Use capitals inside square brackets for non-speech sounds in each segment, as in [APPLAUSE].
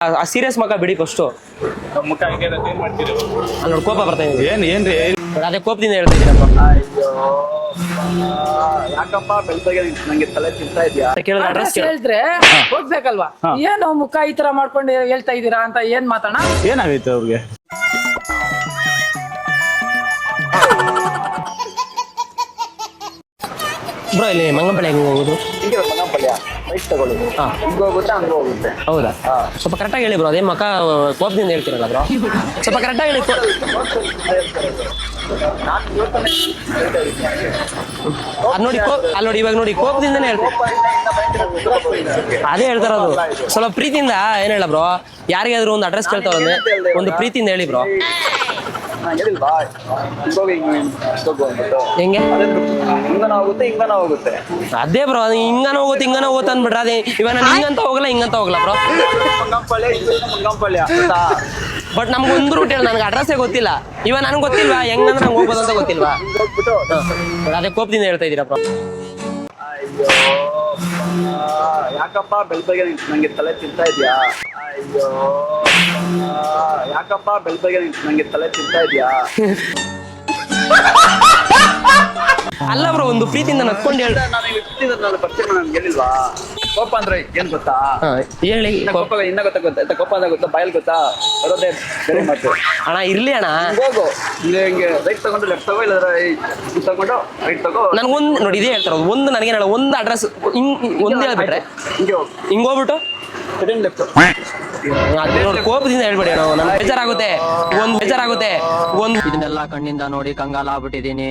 ಆ ಸೀರಿಯಸ್ ಮಗ ಬಿಡಿ ಫಸ್ಟು ಮುಖ ಹಿಂಗೆ ಏನ್ ಮಾಡ್ತೀರಿ? ನೋಡಿ ಕೋಪ ಬರ್ತಾ ಇದೆ. ಏನ್ ಏನ್ರಿ ಅದೇ ಕೋಪದಿಂದ ಹೇಳ್ತಾ ಇದ್ದೀರಪ್ಪ ಅಯ್ಯೋ ಯಾಕಪ್ಪ ಬೆಳ್ದಾಗೆ ನಂಗೆ ತಲೆ ತಿಂತಾ ಇದೆಯಾ? ಕೇಳಿದ್ರೆ ಅಡ್ರೆಸ್ ಅಡ್ರೆಸ್ ಹೇಳಿದ್ರೆ ಹೋಗ್ಬೇಕಲ್ವಾ? ಏನು ಮುಖ ಈ ತರ ಮಾಡ್ಕೊಂಡು ಹೇಳ್ತಾ ಇದ್ದೀರಾ ಅಂತ ಏನ್ ಮಾತಾಡ ಏನಾಗೈತೆ ಅವ್ರಿಗೆ? ಬ್ರೋ ಇಲ್ಲಿ ಮಂಗಂಪಳ್ಳಿ ಹೆಂಗೆ ಹೋಗೋದು? ಹಿಂಗೆ ಮಗ ತಗೊಳ್ಳೋದು ಹಿಂಗ್ ಹೋಗುತ್ತೆ ಹಂಗ ಹೋಗುತ್ತೆ. ಹೌದಾ? ಸ್ವಲ್ಪ ಕರೆಕ್ಟಾಗಿ ಹೇಳಿ ಬ್ರೋ ಅದೇ ಮಕ ಕೋಪದಿಂದ ಹೇಳ್ತಿರಲ್ಲ ಬ್ರೋ ಸ್ವಲ್ಪ ಕರೆಕ್ಟಾಗಿ ಹೇಳಿ ನಾನು ಇವತ್ತನೇ ಹೇಳ್ತಾ ಇದ್ದೀನಿ. ಅದು ನೋಡಿ ಕೋ ಅಲ್ಲಿ ನೋಡಿ ಇವಾಗ ನೋಡಿ ಕೋಪದಿಂದನೇ ಕೋಪ ಭಯಂಕರ ಕೋಪ ಇದೆ ಅದೇ ಹೇಳ್ತಾರದು ಸ್ವಲ್ಪ ಪ್ರೀತಿಯಿಂದ ಏನ್ ಹೇಳ ಬ್ರೋ ಯಾರಿಗಾದ್ರೂ ಒಂದು ಅಡ್ರೆಸ್ ಕೇಳ್ತಾವ್ರೆ ಒಂದು ಪ್ರೀತಿಯಿಂದ ಹೇಳಿ ಬ್ರೋ ಹೇಳಿಲ್ವಾ ಹಿಂಗ್? ಹೋಗಿ ಹಿಂಗ್ ಹಿಂಗ್ ಹೋಗು ಅಂದ್ಬಿಟ್ಟು ಹೆಂಗೆ ಅದೇ ಹಿಂಗನ ಹೋಗುತ್ತೆ ಹಿಂಗನ ಹೋಗುತ್ತೆ ಅದೇ ಬ್ರೋ ಹಿಂಗನ ಹೋಗುತ್ತೆ ಹಿಂಗನ ಹೋಗುತ್ತೆ ಅಂದ್ಬಿಟ್ರೆ ಅದೇ. ಇವಾಗ ನಾನು ಹಿಂಗಂತ ಹೋಗಲ್ಲ ಹಿಂಗಂತ ಹೋಗಲ್ಲ ಬ್ರೋ. ಗೊತ್ತಾ? ಬಟ್ ನಮ್ಗೆ ಒಂದು ರೂಟ್ ಹೇಳಿ ನನಗೆ ಅಡ್ರೆಸ್ಸೇ ಗೊತ್ತಿಲ್ಲ. ಇವಾಗ ನನಗೆ ಗೊತ್ತಿಲ್ವಾ? ಹೆಂಗಂದ್ರೆ ನಂಗೆ ಹೋಗ್ಬೋದು ಅಂತ ಗೊತ್ತಿಲ್ವಾ? ಹೋಗ್ಬಿಟ್ಟು. ಅದೇ ಕೋಪದಿಂದ ಹೇಳ್ತಾ ಇದ್ದೀರಾ ಬ್ರೋ? ಅಯ್ಯೋ ಯಾಕಪ್ಪ ಬೆಳ್ಬಗ್ಗೆ ನಂಗೆ ತಲೆ ತಿಂತಾ ಇದೆಯಾ? ಅಯ್ಯೋ ಯಾಕಪ್ಪ ಬೆಳ್ಬೆಗೆ ನಂಗೆ ತಲೆ ತಿಂತಾ ಇದೆಯಾ? ಅಲ್ಲ ಬ್ರೋ ಒಂದು ಪ್ರೀತಿಯಿಂದ ನಕ್ಕೊಂಡು ಹೇಳಿ ನಾನು ಇಲ್ಲಿ ಹುಟ್ಟಿದ ನಾನು ಪರಿಚಯ ನನ್ಗೆ ಹೇಳಿಲ್ವಾ? ಕೋಪ ಅಂದ್ರೆ ಏನ್ ಗೊತ್ತಾ? ಹೇಳಿ ಇನ್ನ ಕೋಪ. ಇನ್ನ ಗೊತ್ತಾ ಗೊತ್ತಾ ಎಂತ ಕೋಪ ಅಂದ್ರೆ ಗೊತ್ತಾ? ಬಾಯಲ್ಲಿ ಗೊತ್ತಾ? ಬರೋದೇ ಬೇರೆ ಮಾತು. ಅಣ್ಣ ಇರ್ಲಿ ಅಣ್ಣ. ಹಿಂಗ್ ಹೋಗು. ಹಿಂಗೆ ರೈಟ್ ತಗೊಂಡು ಲೆಫ್ಟ್ ತಗೋ ಇಲ್ಲಾಂದ್ರೆ ಇದು ತಗೊಂಡು ರೈಟ್ ತಗೋ. ನನ್ಗೊಂದು ನೋಡಿ ಇದೇ ಹೇಳ್ತಾರ ಒಂದು ನನಗೆ ಒಂದು ಅಡ್ರೆಸ್ ಹಿಂಗ್ ಒಂದು ಹೇಳ್ಬಿಟ್ರೆ. ಹಿಂಗೆ ಹೋಗು. ಹಿಂಗ್ ಹೋಗ್ಬಿಟ್ಟು? ಸೆಕೆಂಡ್ ಲೆಫ್ಟ್ ಕೋಪದಿಂದ ಹೇಳ್ಬೇಡಿ ಅಣ್ಣ ನಮ್ಗೆ ಬೇಜಾರಾಗುತ್ತೆ. ಒಂದು ಬೇಜಾರಾಗುತ್ತೆ. ಒಂದು ಇದನ್ನೆಲ್ಲ ಕಣ್ಣಿಂದ ನೋಡಿ ಕಂಗಾಲ ಆಗ್ಬಿಟ್ಟಿದೀನಿ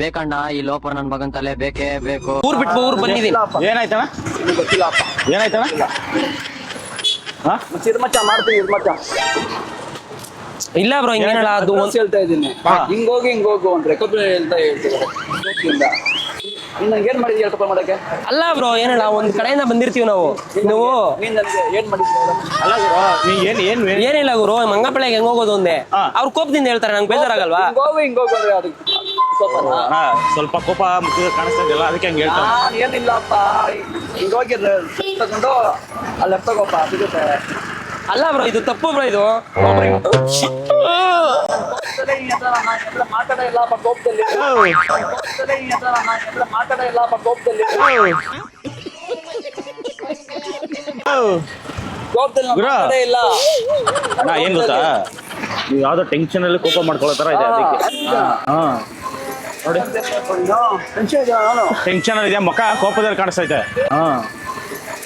ಬೇಕಣ್ಣ ಈ ಲೋಪ ನನ್ ಮಗನ್ ತಲೆ ಬೇಕೇ ಬೇಕು. ಊರ್ ಬಿಟ್ಟು ಊರ್ ಬಂದಿದೀನಿ ಏನಾಯ್ತಣ ಏನಾಯ್ತಣ ಹಾ? ಚಿರ್ಮಚ್ಚ ಮಾಡ್ತೀನಿ ಇರ್ಮಚ್ಚ ಇಲ್ಲ ಬ್ರೋ ಹಿಂಗೇನಲ್ಲ ಅದು ಅಡ್ರೆಸ್ ಹೇಳ್ತಾ ಇದ್ದೀನಿ. ಹಿಂಗೋಗಿ ಹಿಂಗೋಗು ಹಿಂಗ್ ಹೋಗು ಅಂದ್ರೆ ಕೊಬ್ಬರಿ ಹೇಳ್ತಾ ಹೇಳ್ತಿದ್ದಾರೆ ನೀನ್ ಏನು ಏನ್ ಮಾಡಿದ್ಯಾ ಹೇಳ್ತಪ್ಪ ಮಾಡಕ್ಕೆ? ಅಲ್ಲ ಬ್ರೋ ಏನಲ್ಲ ಒಂದು ಕಡೆಯಿಂದ ಬಂದಿರ್ತೀವಿ ನಾವು. ನೀವು ನೀನ್ ನನಗೆ ಏನ್ ಮಾಡಿದ್ಯಾ? ಅಲ್ಲ ಗುರು, ನೀ ಏನು ಏನ್ ಏನ್- ಏನಿಲ್ಲ ಗುರು ಮಂಗಪಳ್ಳಿಗೆ ಹೆಂಗ್ ಹೋಗೋದು ಒಂದೇ ಹಾ. ಅವ್ರ ಕೋಪದಿಂದ ಹೇಳ್ತಾರೆ ನಂಗೆ ಬೇಜಾರಾಗಲ್ವಾ? ಹಿಂಗ್ ಹೋಗು ಹಿಂಗ್ ಹೋಗು ಅಂದ್ರೆ ಅದು ಕೋಪನಾ? ಹಾ ಸ್ವಲ್ಪ ಕೋಪ ಮುಖ ಕಾಣಿಸ್ತಾ ಇದೆಯಲ್ಲ ಅದಕ್ಕೆ ಹಂಗೆ ಹೇಳ್ತಾನೆ ನಾನ್ ಏನಿಲ್ಲಪ್ಪ ಹಿಂಗ್ ಹೋಗಿ ಲೆಫ್ಟ್ ತಗೊಂಡು ಅಲ್ಲಿ ಲೆಫ್ಟ್ ತಗೋಪ್ಪ ಸಿಗುತ್ತೆ ಅಲ್ಲ ಬ್ರೋ ಇದು ತಪ್ಪು ಬ್ರೋ ಇದು. ಕೋಪದಲ್ಲೇ. ಇಲ್ಲ ನಾ ಏನ್ ಗೊತ್ತಾ? ನೀವು ಯಾವ್ದೋ ಟೆನ್ಷನ್ ಅಲ್ಲಿ ಕೋಪ ಮಾಡ್ಕೊಳ್ಳೋ ತರ ಇದೆ ಅದಕ್ಕೆ. ಹಾ ನೋಡಿ. ಟೆನ್ಷನ್ ಅಲ್ಲಿ ಇದೆ ಮುಖ ಕೋಪದಲ್ಲಿ ಕಾಣಿಸ್ತೈತೆ. ಹಾ.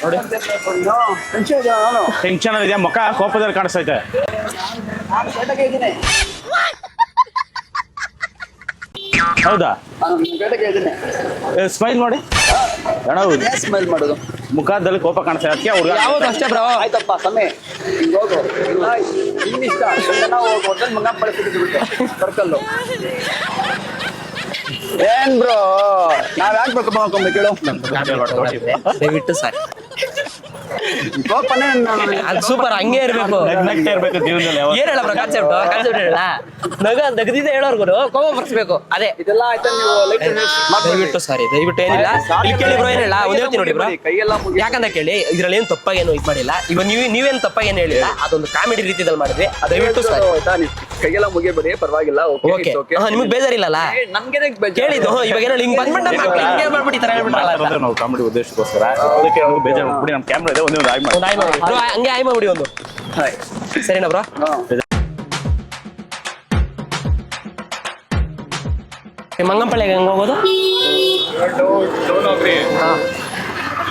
ನೋಡಿ. ಟೆನ್ಷನ್ ಅಲ್ಲಿ ಇದೆ ಮುಖ ಕೋಪದಲ್ಲಿ ಕಾಣಿಸ್ತೈತೆ. ಹೌದಾ? ಸ್ಮೈಲ್ ಮಾಡಿ. ಅಣ್ಣ ಹೌದು. ಸ್ಮೈಲ್ ಮಾಡೋದು? ಮುಖದಲ್ಲಿ ಕೋಪ ಕಾಣಿಸ್ತಾ ಅದಕ್ಕೆ ಹುಡುಗ ಯಾವುದು ಅಷ್ಟೇ ಬ್ರೋ? ಆಯ್ತಪ್ಪ ಸಮಯ. ಹಿಂಗ್ ಹೋಗು. ಇಷ್ಟ ನಾವು ಹೋಗು. ಹೋಟೆಲ್ ಮಂಗ ಪಡಿಸ್ಬಿಟ್ಟು ಸರ್ಕಲ್ಲು. ಏನ್ ಬ್ರೋ? ನಾವ್ ಯಾಕೆ ಬೇಕು ಮಾಡ್ಕೊಂಬೇಕು ದಯವಿಟ್ಟು ಸರ್. ಅದು ಸೂಪರ್ ಹಂಗೆ ಇರ್ಬೇಕು. ನಗ್ ನಗ್ತಾ ಇರ್ಬೇಕು ಜೀವನದಲ್ಲಿ ಯಾವತ್ತೂ. ಏನ್ ಹೇಳ ಬ್ರೋ ಕಾನ್ಸೆಪ್ಟ್ ಕಾನ್ಸೆಪ್ಟ್ ಹೇಳ ನಗ ನಗದಿಂದ ಹೇಳೋರ್ಗು ಕೋಪ ಬರ್ಸ್ಬೇಕು. ಅದೇ. ಇದೆಲ್ಲ ಆಯ್ತಾ ನೀವು? ಲೈಟ್ ದಯವಿಟ್ಟು ಸಾರಿ ದಯವಿಟ್ಟು ಏನಿಲ್ಲ. ಇಲ್ಲಿ ಕೇಳಿ ಬ್ರೋ ಏನಿಲ್ಲ ಒಂದ್ ಹೇಳ್ತೀನಿ ನೋಡಿ ಬ್ರೋ. ಯಾಕಂತ ಕೇಳಿ ಇದ್ರಲ್ಲಿ ಏನು ತಪ್ಪಾಗೇನು ಇದು ಮಾಡಿಲ್ಲ. ಇವಾಗ ನೀವು ನೀವೇನ್ ತಪ್ಪಾಗೇನು ಹೇಳಿಲ್ಲ ಅದೊಂದು ಕಾಮಿಡಿ ರೀತಿದಲ್ಲಿ ಮಾಡಿದ್ವಿ. ದಯವಿಟ್ಟು ಸಾರಿ ಕೈಯೆಲ್ಲ ಮುಗಿಬೇಡಿ ಪರವಾಗಿಲ್ಲ ಓಕೆ ನಿಮಗೆ ಬೇಜಾರಿಲ್ಲಲ್ಲ? ನಮ್ಗೆ ಕೇಳಿದ್ದು ಇವಾಗ ಏನೋ ಹಿಂಗ್ ಬಂದ್ಬಿಟ್ಟು ಹಿಂಗೆ ಮಾಡ್ಬಿಟ್ಟು ಈ ತರ ಹೇಳ್ಬಿಟ್ರಲ್ಲ ಕಾಮಿಡಿ ಉದ್ದೇಶಕ್ಕೋಸ್ಕರ ಅದಕ್ಕೆ ನಮ್ಗೆ ಬೇಜಾರು ಬಿಡಿ ನಮ್ಮ ಕ್ಯಾಮ್ರಾ ಒಂದೇ ಒಂದು ಆಯ್ ಬ್ರೋ ಹಂಗೆ. ಆಯ್ ಮಾಡ್ಬಿಡಿ ಒಂದು. ಸರಿನಾ ಬ್ರೋ? ಮಂಗಂಪಳ್ಳಿಗೆ ಹೆಂಗ್ ಹೋಗೋದು? ಹಾ.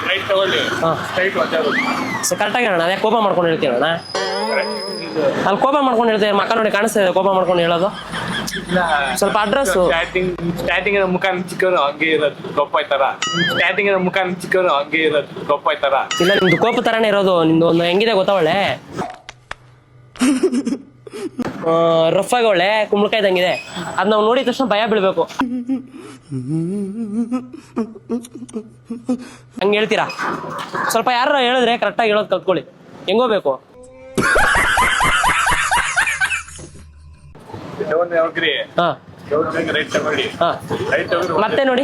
ರೈಟ್ ತಗೊಳ್ಳಿ ಹಾ ಸ್ಟ್ರೈಟ್ ಸೊ ಕರೆಕ್ಟಾಗಿ ಹೇಳೋಣ ಅದೇ ಕೋಪ ಮಾಡ್ಕೊಂಡು ಹೇಳ್ತೀವಿ ಅಣ್ಣ ಅಲ್ಲಿ ಕೋಪ ಮಾಡ್ಕೊಂಡು ಹೇಳ್ತೇವೆ ಮಕ್ಕ ನೋಡಿ ಕಾಣಿಸ್ತಾ ಇದೆ ಕೋಪ ಮಾಡ್ಕೊಂಡು ಹೇಳೋದು. ಸ್ವಲ್ಪ ಅಡ್ರೆಸ್ ಸ್ಟಾರ್ಟಿಂಗ್ ಸ್ಟಾರ್ಟಿಂಗ್ ಮುಖ ಚಿಕ್ಕವನು ಹಂಗೆ ಇರೋದು ಕೋಪ ಆಯ್ತಾರ? ಸ್ಟಾರ್ಟಿಂಗ್ ಮುಖ ಚಿಕ್ಕವನು ಹಂಗೆ ಇರೋದು ಕೋಪ ಆಯ್ತಾರ? ಇಲ್ಲ ನಿಮ್ದು ಕೋಪ ತರಾನೇ ಇರೋದು ನಿಮ್ದು ಒಂದು ಹೆಂಗಿದೆ ಗೊತ್ತಾ ಒಳ್ಳೆ ರಫ್ ಆಗಿ ಒಳ್ಳೆ ಕುಂಬಳಕಾಯಿ ಇದ್ದಂಗಿದೆ ಅದ್ ನಾವು ನೋಡಿದ ತಕ್ಷಣ ಭಯ ಬೀಳ್ಬೇಕು. ಹಂಗ ಹೇಳ್ತೀರಾ? ಸ್ವಲ್ಪ ಯಾರು ಹೇಳಿದ್ರೆ ಕರೆಕ್ಟಾಗಿ ಹೇಳೋದು ಕಲ್ತ್ಕೊಳ್ಳಿ. ಹೆಂಗೋಬೇಕು ಡೌನ್ ಹೋಗ್ರಿ ಹಾ. ಮತ್ತೆ ನೋಡಿ.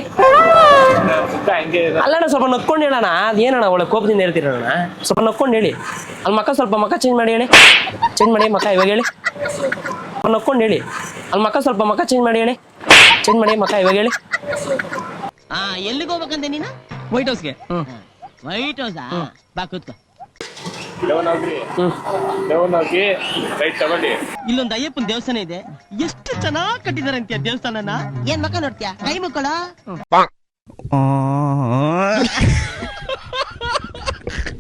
ಅಲ್ಲಣ್ಣ ಸ್ವಲ್ಪ ನಕ್ಕೊಂಡು ಹೇಳೋಣ ಅದೇನಣ್ಣ ಒಳ್ಳೆ ಕೋಪದಿಂದ ಹೇಳ್ತೀರಣ್ಣ? ಸ್ವಲ್ಪ ನಕ್ಕೊಂಡು ಹೇಳಿ. ಅಲ್ಲಿ ಮಕ್ಕ ಸ್ವಲ್ಪ ಮಕ್ಕ ಚೇಂಜ್ ಮಾಡಿ ಹೇಳಿ. ಚೇಂಜ್ ಮಾಡಿ ಮಕ್ಕ ಇವಾಗ ಹೇಳಿ. ನಕ್ಕೊಂಡು ಹೇಳಿ. ಅಲ್ಲಿ ಮಕ್ಕ ಸ್ವಲ್ಪ ಮಕ್ಕ ಚೇಂಜ್ ಮಾಡಿ ಹೇಳಿ. ಚೇಂಜ್ ಮಾಡಿ ಮಕ್ಕ ಇವಾಗ ಹೇಳಿ. ಆ ಎಲ್ಲಿಗೆ ಹೋಗ್ಬೇಕಂತೆ ನೀನು? ವೈಟ್ ಹೌಸ್ಗೆ ವೈಟ್ ಹೌಸಾ ಬಾ ಕೂತ್ಕೋ. ರೈಟ್ ಇಲ್ಲೊಂದು ಅಯ್ಯಪ್ಪನ ದೇವಸ್ಥಾನ ಇದೆ. ಎಷ್ಟು ಚೆನ್ನಾಗಿ ಕಟ್ಟಿದಾರೆ ಅಂತೀಯ ದೇವಸ್ಥಾನನ? ಏನ್ ಮಕ್ಕ ನೋಡ್ತೀಯ? ಕೈ ಮಕ್ಕಳ?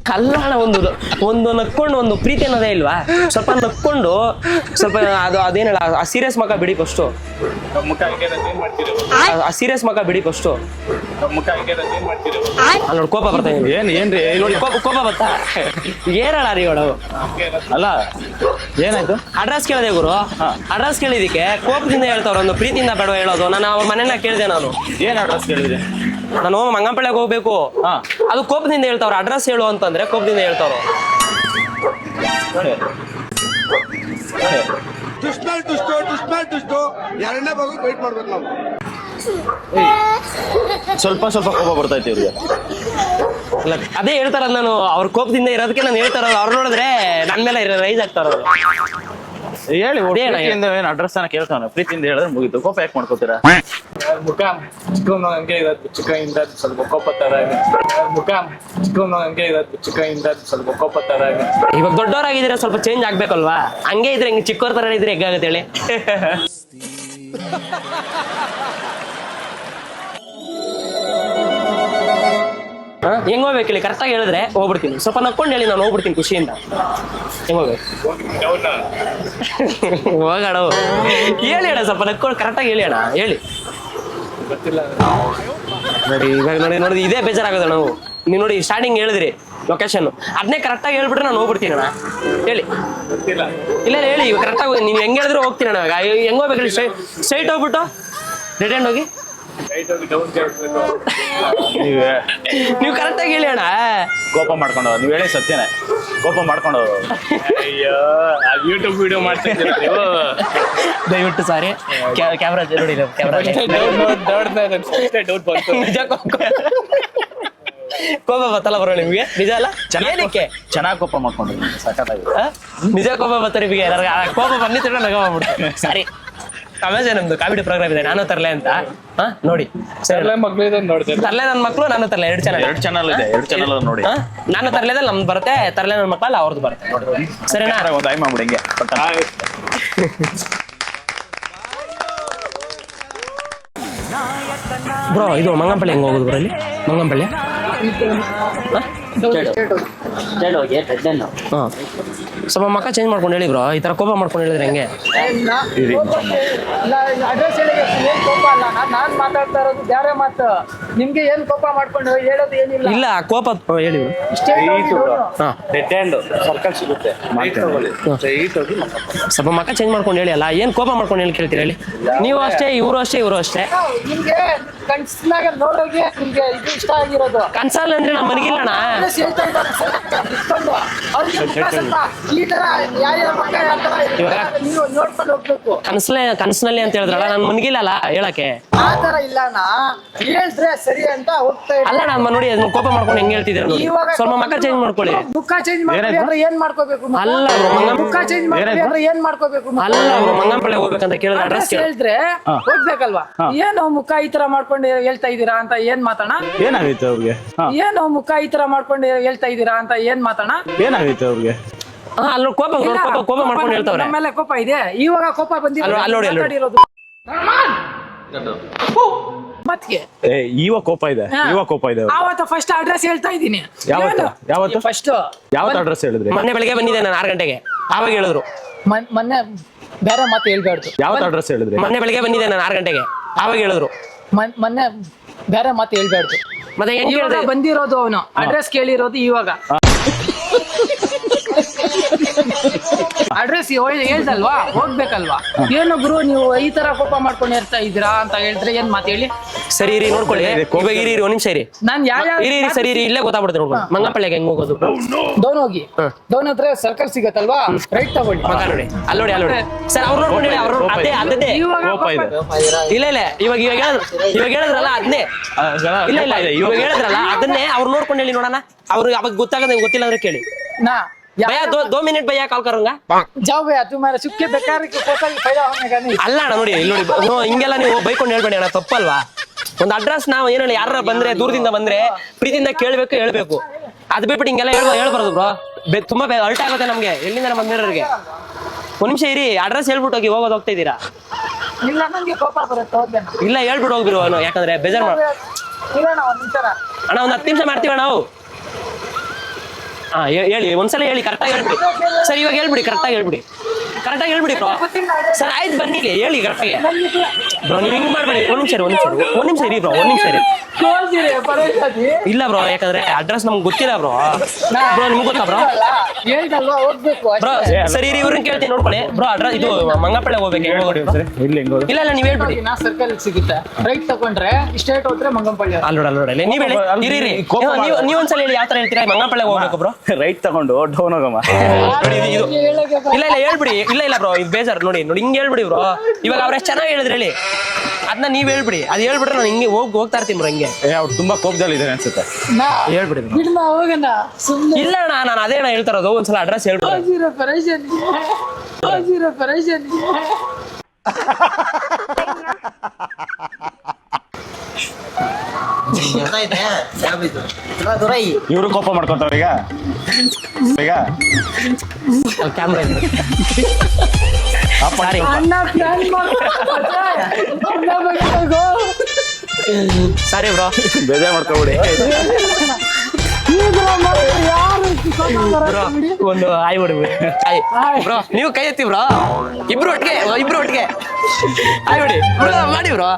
ಕಲ್ಲಾಣ ಒಂದು ಒಂದು ನಕ್ಕೊಂಡು ಒಂದು ಪ್ರೀತಿ ಅನ್ನೋದೇ ಇಲ್ವಾ? ಸ್ವಲ್ಪ ನಕ್ಕೊಂಡು ಸ್ವಲ್ಪ ಅದು ಅದೇನಲ್ಲ ಆ ಸೀರಿಯಸ್ ಮಗ ಬಿಡಿ ಫಸ್ಟು ಆ ಸೀರಿಯಸ್ ಮಗ ಬಿಡಿ ಫಸ್ಟು ಮುಖ ಹಿಂಗೆ ಇರೋದು ಏನ್ ಮಾಡ್ತೀರಿ ಅಲ್ಲಿ ನೋಡಿ ಕೋಪ ಬರ್ತಾ ಇದೆ. ಏನ್ ಏನ್ರಿ? ನೋಡಿ ಕೋಪ ಕೋಪ ಬರ್ತಾ ಏರಳ ರೀ ಅವಳು ಅಲ್ಲ ಏನಾಯ್ತು? ಅಡ್ರೆಸ್ ಕೇಳಿದೆ ಗುರು. ಅಡ್ರೆಸ್ ಕೇಳಿದಕ್ಕೆ. ಕೋಪದಿಂದ ಹೇಳ್ತಾವ್ರ ಒಂದು ಪ್ರೀತಿಯಿಂದ ಬೇಡ ಹೇಳೋದು. ನಾನು ಅವ್ರ ಮನೆಯನ್ನ ಕೇಳಿದೆ ನಾನು. ಏನ್ ಅಡ್ರೆಸ್ ಕೇಳಿದೆ ನಾನು ಮಂಗಂಪಳ್ಳಿಗೆ ಹೋಗ್ಬೇಕು. ಹಾ. ಅದು ಕೋಪದಿಂದ ಹೇಳ್ತಾವ್ರ. ಅಡ್ರೆಸ್ ಹೇಳು ಅಂತಂದ್ರೆ ಕೋಪದಿಂದ ಹೇಳ್ತಾವ್ರು. ದುಷ್ಟೋ ದುಷ್ಟೋ. ಎರಡನೇ ವೈಟ್ ಮಾಡ್ಬೇಕು ನಾವು. ಸ್ವಲ್ಪ ಸ್ವಲ್ಪ ಕೋಪ ಬರ್ತೈತಿ ಇವ್ರಿಗೆ. ಅಲ್ಲ ಅದೇ ಹೇಳ್ತಾರ ನಾನು ಅವ್ರ ಕೋಪದಿಂದ ಇರೋದಕ್ಕೆ ನಾನು ಹೇಳ್ತಾರ ಅವ್ರು ನೋಡಿದ್ರೆ ನನ್ನ ಮೇಲೆ ರೈಸ್ ಆಗ್ತಾರ ಅವ್ರು. ಹೇಳಿ? ಪ್ರೀತಿಯಿಂದ ಏನ್ ಅಡ್ರೆಸ್ ಅನ್ನ ಕೇಳ್ತಾನೆ ಪ್ರೀತಿಯಿಂದ ಹೇಳಿದ್ರೆ ಮುಗೀತು. ಕೋಪ ಯಾಕೆ ಮಾಡ್ಕೋತೀರಾ? ಮುಖ ಚಿಕ್ಕವನು ಹಂಗೆ ಇರೋದು ಚಿಕ್ಕಯಿಂದ ಸ್ವಲ್ಪ ಕೋಪ ತರ ಮುಖ ಚಿಕ್ಕವನು ಹಂಗೆ ಇರೋದು ಚಿಕ್ಕಯಿಂದ ಸ್ವಲ್ಪ ಕೋಪ ತರ. ಇವಾಗ ದೊಡ್ಡವರಾಗಿದ್ರೆ ಸ್ವಲ್ಪ ಚೇಂಜ್ ಆಗ್ಬೇಕಲ್ವಾ? ಹಂಗೆ ಇದ್ರೆ ಹಿಂಗೆ ಚಿಕ್ಕವ್ರ ತರ ಇದ್ರೆ ಹೆಗ್ಗಾಗುತ್ತೆ ಹೇಳಿ? [LAUGHS] ಹೆಂಗ್ ಹೋಗ್ಬೇಕು ಹೇಳಿ? ಕರೆಕ್ಟಾಗಿ ಹೇಳಿದ್ರೆ ಹೋಗ್ಬಿಡ್ತೀನಿ. ಸ್ವಲ್ಪ ನಕ್ಕೊಂಡು ಹೇಳಿ ನಾನು ಹೋಗ್ಬಿಡ್ತೀನಿ ಖುಷಿಯಿಂದ. ಹೆಂಗ್ ಹೋಗ್ಬೇಕು? ಹೋಗೋಣ ಹೇಳಿ ಅಣ್ಣ ಸ್ವಲ್ಪ ನಕ್ಕೊಂಡು ಕರೆಕ್ಟಾಗಿ ಹೇಳಿ ಅಣ್ಣ. ಹೇಳಿ. ನೋಡಿ ಇವಾಗ ನೋಡಿ ನೋಡಿ ಇದೇ ಬೇಜಾರಾಗೋದು ನಾವು. ನೀವು ನೋಡಿ ಸ್ಟಾರ್ಟಿಂಗ್ ಹೇಳಿದ್ರಿ ಲೊಕೇಶನ್ ಅದನ್ನೇ ಕರೆಕ್ಟಾಗಿ ಹೇಳ್ಬಿಟ್ರೆ ನಾನು ಹೋಗ್ಬಿಡ್ತೀನಿ ಅಣ್ಣ. ಹೇಳಿ. ಇಲ್ಲ ಇಲ್ಲ, ಹೇಳಿ ಇವಾಗ ಕರೆಕ್ಟಾಗಿ ನೀವು ಹೆಂಗ್ ಹೇಳಿದ್ರು ಹೋಗ್ತೀನಿ ಅಣ್ಣ ಹೆಂಗ್ ಹೋಗ್ಬೇಕು ಹೇಳಿ? ಸ್ಟ್ರೈಟ್ ಹೋಗ್ಬಿಟ್ಟು ರಿಟರ್ನ್ ಹೋಗಿ. ನೀವೇ? ನೀವು ಕರೆಕ್ಟಾಗಿ ಹೇಳಿ ಅಣ್ಣ. ಕೋಪ ಮಾಡ್ಕೊಂಡು ನೀವ್ ಹೇಳಿ ಸತ್ಯನೇ. ಕೋಪ ಮಾಡ್ಕೊಂಡು ಅಯ್ಯೋ ಯೂಟ್ಯೂಬ್ ವಿಡಿಯೋ ಮಾಡ್ತಾ ಇದ್ದೀರಾ ನೀವು? ದಯವಿಟ್ಟು ಸಾರಿ ಕ್ಯಾಮ್ರಾ ನೋಡಿ ಕ್ಯಾಮ್ರಾ ಡೌಟ್ ಬಂತು. ನಿಜ ಕೋಪ. ಬತ್ತಲ್ಲ ಬರೋ ನಿಮ್ಗೆ? ನಿಜ ಅಲ್ಲ? ಚೆನ್ನಾಗಿ ಚೆನ್ನಾಗಿ ಕೋಪ ಮಾಡ್ಕೊಂಡು ಸಖತ್ತಾಗಿ ನಿಜ ಕೋಪ ಬತ್ತ ನಿಮಗೆ? ಕೋಪ ಬಂದಿತ್ತು ನಗ ಮಾಡ್ಬಿಡ್ತು ಸರಿ [LAUGHS] ತಮಾಷೆ ನಮ್ದು ಕಾಮಿಡಿ ಪ್ರೋಗ್ರಾಮ್ ಇದೆ ನಾನು ತರಲೆ ಅಂತ. ಹಾ ನೋಡಿ. ತರಲೆ ತರ್ಲೆ ನನ್ನ ಮಕ್ಕಳು ನಾನು ತರಲೆ ಎರಡು ಚಾನಲ್ ಎರಡು ಚಾನಲ್ ಇದೆ ಎರಡು ಚಾನಲ್ ನೋಡಿ. ಹಾ? ನಾನು ತರ್ಲೆದಲ್ಲಿ ನಮ್ದು ಬರುತ್ತೆ ತರಲೆ ನನ್ನ ಮಕ್ಕಳು ಅವ್ರದ್ದು ಬರುತ್ತೆ. ನೋಡಿ ಸರಿನಾ? ಮಾಡ್ಬಿಡಿ. ಬ್ರೋ ಇದು ಮಂಗಂಪಳ್ಳಿ ಹೆಂಗ್ ಹೋಗುದು ಬ್ರೋ ಇಲ್ಲಿ? ಮಂಗಂಪಳ್ಳಿ ಹಾ. ಸ್ವಲ್ಪ ಮಕ್ಕ ಚೇಂಜ್ ಮಾಡ್ಕೊಂಡು ಹೇಳಿ ಬ್ರೋ ಈ ತರ ಕೋಪ ಮಾಡ್ಕೊಂಡು ಹೇಳಿದ್ರೆ ಹೆಂಗೆ? ಅಡ್ರೆಸ್ ಹೇಳಿ ಏನ್ ಕೋಪ ಅಲ್ಲ? ನಾನು ನಾನ್ ಮಾತಾಡ್ತಾ ಇರೋದು ಬೇರೆ ಮಾತು. ನಿಮ್ಗೆ ಏನ್ ಕೋಪ ಮಾಡ್ಕೊಂಡು ಹೇಳೋದು ಏನಿಲ್ಲ? ಇಲ್ಲ ಕೋಪ ಹೇಳಿ ಇಷ್ಟೇ ನೋಡು. ಹ್ಯಾಂಡ್ ಸರ್ಕಲ್ ಸಿಗುತ್ತೆ. ಸ್ವಲ್ಪ ಮಕ್ಕ ಚೇಂಜ್ ಮಾಡ್ಕೊಂಡು ಹೇಳಿ ಅಲ್ಲ ಏನ್ ಕೋಪ ಮಾಡ್ಕೊಂಡು ಹೇಳಿ ಕೇಳ್ತೀರಿ ಹೇಳಿ? ನೀವು ಅಷ್ಟೇ ಇವರು ಅಷ್ಟೇ ಇವರು ಅಷ್ಟೇ. ನಿಮ್ಗೆ ಕನ್ಸಿನಾಗ ನೋಡೋಕೆ ನಿಮ್ಗೆ ಇದು ಇಷ್ಟ ಆಗಿರೋದು. ಕನ್ಸಲ್ ಅಂದ್ರೆ ನಮ್ಮ ಸ್ವಲ್ಪ ಈ ತರ ಯಾರ್ಯಾರ ಮಕ್ಕ ಯಾವ ತರ ಅಂತ ನೀವು ನೋಡ್ಕೊಂಡು ಹೋಗ್ಬೇಕು. ಕನ್ಸಲೆ ಕನ್ಸಿನಲ್ಲಿ ಅಂತ ಹೇಳಿದ್ರಲ್ಲ ನಾನು ಮನಗಿಲ್ಲಲ್ಲ ಹೇಳಕ್ಕೆ. ಆ ತರ ಇಲ್ಲಣ್ಣ ಹೇಳಿದ್ರೆ ಸರಿ ಅಂತ ಹೋಗ್ತಾ. ಅಲ್ಲ ನಮ್ಮ ನೋಡಿ ಅದನ್ನ ಕೋಪ ಮಾಡ್ಕೊಂಡು ಹೆಂಗ್ ಹೇಳ್ತಿದ್ದೀರ ನೋಡಿ. ಇವಾಗ ಸ್ವಲ್ಪ ಮಕ್ಕ ಚೇಂಜ್ ಮಾಡ್ಕೊಳ್ಳಿ. ಮುಖ ಚೇಂಜ್ ಮಾಡ್ಕೊಳ್ಳಿ ಅಂದ್ರೆ ಏನ್ ಮಾಡ್ಕೋಬೇಕು? ಅಲ್ಲ bro, ಮಂಗ- ಮುಖ ಚೇಂಜ್ ಮಾಡ್ಕೊಳ್ಳಿ ಅಂದ್ರೆ ಏನ್ ಮಾಡ್ಕೋಬೇಕು ಅಲ್ಲ ಮಂಗಂಪಳೆ ಮಂಗಂಪಳ್ಳಿ ಹೋಗ್ಬೇಕಂತ ಕೇಳಿದ್ರೆ ಅಡ್ರೆಸ್ ಅಡ್ರೆಸ್ ಹೇಳಿದ್ರೆ ಹೋಗ್ಬೇಕಲ್ವಾ? ಏನು ಮುಖ ಈ ತರ ಮಾಡ್ಕೊಂಡು ಹೇಳ್ತಾ ಇದೀರಾ ಅಂತ ಏನ್ ಮಾತಾಣ ಏನಾಗೈತೆ ಅವ್ರಿಗೆ? ಹಾ. ಏನು ಮುಖ ಈ ತರ ಮಾಡ್ಕೊಂಡು ಹೇಳ್ತಾ ಇದೀರಾ ಅಂತ ಏನ್ ಮಾತಾಣ ಏನಾಗೈತೆ ಅವ್ರಿಗೆ? ಹಾ ಅಲ್ಲಿ ಕೋಪ ನೋಡಿ, ಕೋಪ ಕೋಪ ಮಾಡ್ಕೊಂಡು ಹೇಳ್ತಾವ್ರೆ. ಆಮೇಲೆ ಮೇಲೆ ಕೋಪ ಇದೆ. ಇವಾಗ ಕೋಪ ಬಂದಿದೆ ಅಲ್ಲ್- ಅಲ್ಲ್ ನೋಡಿ, ಅಲ್ಲ್ ನೋಡಿ. ಮಾತಾಡಿರೋದು. ಮತ್ಗೆ ಏ ಇವಾಗ ಕೋಪ ಇದೆ. ಇವಾಗ ಕೋಪ ಇದೆ ಅವ್ರಿಗೆ. ಆವತ್ತು ಫಸ್ಟ್ ಅಡ್ರೆಸ್ ಹೇಳ್ತಾ ಇದ್ದೀನಿ. ಯಾವತ್ತು? ಯಾವತ್ತು? ಫಸ್ಟ್ ಯಾವತ್ತು ಅಡ್ರೆಸ್ ಹೇಳಿದ್ರಿ? ಮೊನ್ನೆ ಬೆಳಗ್ಗೆ ಬಂದಿದ್ದೆ ನಾನು ಆರು ಗಂಟೆಗೆ. ಆವಾಗ ಹೇಳಿದ್ರು. ಮೊನ್ನೆ ಬೇರೆ ಮಾತು ಹೇಳ್ಬಾರ್ದು. ಯಾವತ್ತು ಅಡ್ರೆಸ್ ಹೇಳಿದ್ರಿ? ಮೊನ್ನೆ ಬೆಳಗ್ಗೆ ಬಂದಿದ್ದೆ ನಾನು ಆರು ಗಂಟೆಗೆ. ಆವಾಗ ಹೇಳಿದ್ರು. ಮೊನ್- ಮೊನ್ನೆ ಬೇರೆ ಮಾತು ಹೇಳ್ಬಾರ್ದು. ಮತ್ತೆ ಹೆಂಗ್ ಇವಾಗ ಹೇಳಿದ್ರೆ ಬಂದಿರೋದು ಅವನು. ಅಡ್ರೆಸ್ ಕೇಳಿರೋದು ಇವಾಗ. ಅಡ್ರೆಸ್ ಹೇಳ್ದಲ್ವಾ? ಹೋಗ್ಬೇಕಲ್ವಾ? ಏನು ಗುರು ನೀವು ಈ ತರ ಕೋಪ ಮಾಡ್ಕೊಂಡು ಇರ್ತಾ ಇದ್ದೀರಾ ಅಂತ ಹೇಳಿದ್ರೆ ಏನ್ ಮಾತು ಹೇಳಿ? ಸರಿ ಇರಿ ನೋಡ್ಕೊಳ್ಳಿ. ಇವಾಗ ಇರಿ ಇರಿ ಒಂದ್ ನಿಮಿಷ ಇರಿ. ನಾನ್ ಯಾವ ಇರಿ ಇರಿ ಸರಿ ಇರಿ ಇಲ್ಲೇ ಗೊತ್ತಾಗ್ಬಿಡುತ್ತೆ ನೋಡ್ಕೊಳ್ಳಿ. ಮಂಗಂಪಳ್ಳಿಗೆ ಹೆಂಗ್ ಹೋಗೋದು? ಡೌನ್ ಹೋಗಿ. ಡೌನ್ ಹತ್ರ ಸರ್ಕಲ್ ಸಿಗತ್ತಲ್ವಾ? ರೈಟ್ ತಗೊಳ್ಳಿ. ಮಗ ನೋಡಿ. ಅಲ್ಲಿ ನೋಡಿ ಅಲ್ಲಿ ನೋಡಿ. ಸರ್ ಅವ್ರು ನೋಡ್ಕೊಂಡು ಹೇಳಿ ಅವ್ರು ಅದೇ ಅದೇ ಇವಾಗ ಕೋಪ ಇದೆ. ಇಲ್ಲ ಇಲ್ಲ. ಇವಾಗ ಇವಾಗ ಹೇಳಿದ್ರು ಇವಾಗ ಹೇಳಿದ್ರಲ್ಲ ಅದನ್ನೇ ಇಲ್ಲ ಇಲ್ಲ ಇವಾಗ ಇವಾಗ ಹೇಳಿದ್ರಲ್ಲ ಅದನ್ನೇ ಅವ್ರು ನೋಡ್ಕೊಂಡು ಹೇಳಿ ನೋಡೋಣ. ಅವ್ರು ಅವಾಗ ಗೊತ್ತಾಗದ ಗೊತ್ತಿಲ್ಲ ಅಂದ್ರೆ ಕೇಳಿ. ನಾ ಭಯ ದೋ ದೋ ಮಿನಿಟ್ ಭಯ ಕಾಲ್ ಕರಂಗ जाओ भैया तुम्हारे सुखे बेकार के कोसा की फायदा होने का नहीं ಅಲ್ಲ ಅಣ್ಣ ನೋಡಿ ಇಲ್ಲಿ ನೋಡಿ ಬ- ನೋ, ಹಿಂಗೆಲ್ಲ ನೀವು ಬೈಕೊಂಡು ಹೇಳ್ಬೇಡಿ ಅಣ್ಣ ತಪ್ಪಲ್ವಾ ಒಂದು ಅಡ್ರೆಸ್ ನಾವು ಏನೇಳಿ ಯಾರ ಬಂದ್ರೆ ದೂರದಿಂದ ಬಂದ್ರೆ ಪ್ರೀತಿಯಿಂದ ಕೇಳ್ಬೇಕು ಹೇಳ್ಬೇಕು ಅದ್ ಬಿಟ್ಬಿಟ್ಟು ಹಿಂಗೆಲ್ಲ ಹೇಳ್ಬ ಹೇಳ್ಬಾರ್ದು ಬ್ರೋ ತುಂಬಾ ಅಲ್ಟ್ ಆಗುತ್ತೆ ನಮ್ಗೆ ಎಲ್ಲಿಂದ ಬಂದಿರೋರಿಗೆ ಒಂದ್ ನಿಮಿಷ ಇರಿ ಅಡ್ರೆಸ್ ಹೇಳ್ಬಿಟ್ಟು ಹೋಗಿ ಹೋಗೋದು ಹೋಗ್ತಾ ಇದ್ದೀರಾ ಇಲ್ಲ ನಂಗೆ ಕೋಪ ಬರುತ್ತೆ ಹೋಗ್ತೇನೆ ಇಲ್ಲ ಹೇಳ್ಬಿಟ್ಟು ಹೋಗ್ಬಿರು ಅವನು ಯಾಕಂದ್ರೆ ಬೇಜಾರ್ ಮಾಡ ಇರೋಣ ಒಂದ್ ನಿಮಿಷ ಅಣ್ಣ ಒಂದ್ ಹತ್ತು ನಿಮಿಷ ಮಾಡ್ತೀವಿ ನಾವು ಹಾ ಹೇಳಿ ಒಂದ್ಸಲ ಹೇಳಿ ಕರೆಕ್ಟಾಗಿ ಹೇಳ್ಬಿಡಿ. ಸರ್ ಇವಾಗ ಹೇಳ್ಬಿಡಿ ಕರೆಕ್ಟಾಗಿ ಹೇಳ್ಬಿಡಿ. ಕರೆಕ್ಟಾಗಿ ಹೇಳ್ಬಿಡಿ ಬ್ರೋ ಸರ್ ಆಯ್ತು ಬನ್ನಿ ಹೇಳಿ ಕರೆಕ್ಟಾಗಿ ಬ್ರೋ ನೀವು ಹಿಂಗೆ ಮಾಡ್ಬೇಡಿ ಒಂದು ನಿಮಿಷ ಒಂದು ನಿಮಿಷ ಒಂದು ನಿಮಿಷ ಇರಿ ಬ್ರೋ ಒಂದು ನಿಮಿಷ ಇರಿ. ಇಲ್ಲ ಬ್ರೋ ಯಾಕಂದ್ರೆ ಅಡ್ರೆಸ್ ನಮ್ಗೆ ಗೊತ್ತಿಲ್ಲ ಬ್ರೋ ಬ್ರೋ ನಿಮ್ಗೆ ಗೊತ್ತಾ ಬ್ರೋ ಬ್ರೋ ಸರಿ ಇರಿ ಇವ್ರನ್ನ ಕೇಳ್ತೀನಿ ನೋಡ್ಕೊಳ್ಳಿ. ಬ್ರೋ ಅಡ್ರೆಸ್ ಇದು ಮಂಗಪಳ್ಳಿ ಹೋಗ್ಬೇಕು ಹೇಳ್ಬೋದು ಇಲ್ಲಿ ಇಲ್ಲ ಇಲ್ಲ ನೀವು ಹೇಳ್ಬಿಡಿ. ನಾ ಸರ್ಕಲ್ ಸಿಗುತ್ತೆ. ರೈಟ್ ತಗೊಂಡ್ರೆ ಸ್ಟೇಟ್ ಹೋದ್ರೆ ಮಂಗಂಪಳ್ಳಿ ಅಲ್ಲಿ ನೋಡ ನೋಡಿ ನೀವ್ ಹೇಳಿ ಇರಿ ಇರಿ. ನೀವು- ನೀವು ಒಂದ್ಸಲ ಹೇಳಿ ಯಾವ ತರ ಹೇಳ್ತೀರಾ? ಮಂಗಪಳ್ಳಿ ಹೋಗ್ಬೇಕು ಬ್ರೋ ರೈಟ್ ತಗೊಂಡು ಡೌನ್ ಹೋಗಮ್ಮ. ಇಲ್ಲ ಇಲ್ಲ ಹೇಳ್ಬಿಡಿ. ಇಲ್ಲ ಇಲ್ಲ ಬ್ರೋ ಇದು ಬೇಜಾರ್ ನೋಡಿ ನೋಡಿ ಹಿಂಗೆ ಹೇಳ್ಬಿಡಿ ಬ್ರೋ ಇವಾಗ ಅವ್ರ ಎಷ್ಟು ಚೆನ್ನಾಗಿ ಹೇಳಿದ್ರಿ ಹೇಳಿ ಅದನ್ನ ನೀವ್ ಹೇಳ್ಬಿಡಿ ಅದು ಹೇಳ್ಬಿಟ್ರೆ ನಾನು ಹಿಂಗೆ ಹೋಗಿ ಹೋಗ್ತಾ ಇರ್ತೀನಿ ಬ್ರೋ ಹಿಂಗೆ ಏ ಅವ್ರು ತುಂಬಾ ಕೋಪದಲ್ಲಿ ಇದ್ದಾರೆ ಅನ್ಸುತ್ತೆ ನಾ ಹೇಳ್ಬಿಡಿ bro. ಬಿಡ್ನ ಹೋಗಣ ಸುಮ್ಮನೆ ಇಲ್ಲ ಅಣ್ಣ ನಾನು ಅದೇ ಅಣ್ಣ ಹೇಳ್ತಾ ಇರೋದು ಒಂದ್ಸಲ ಅಡ್ರೆಸ್ ಹೇಳ್ಬಿಡಿ ಹೋಗಿರೋ ಪರೇಶಾನಿ ಹೋಗಿರೋ ಪರೇಶಾನಿ ಇವರು ಕೋಪ ಮಾಡ್ಕೊಂತವ್ರ ಈಗ? ಈಗ? ಕ್ಯಾಮ್ರಾ ಸರಿ ಬ್ರೋ ಬೇಜಾರ್ ಮಾಡ್ಕೊಬಿಡಿ. ಒಂದು ಆಯ್ ಬಿಡಿ ಬ್ರೋ ನೀವು ಕೈ ಎತ್ತಿ ಬ್ರೋ ಇಬ್ರು ಒಟ್ಟಿಗೆ ಇಬ್ರು ಒಟ್ಟಿಗೆ. ಆಯ್ ಬಿಡಿ ಬ್ರೋ ಮಾಡಿ ಬ್ರೋ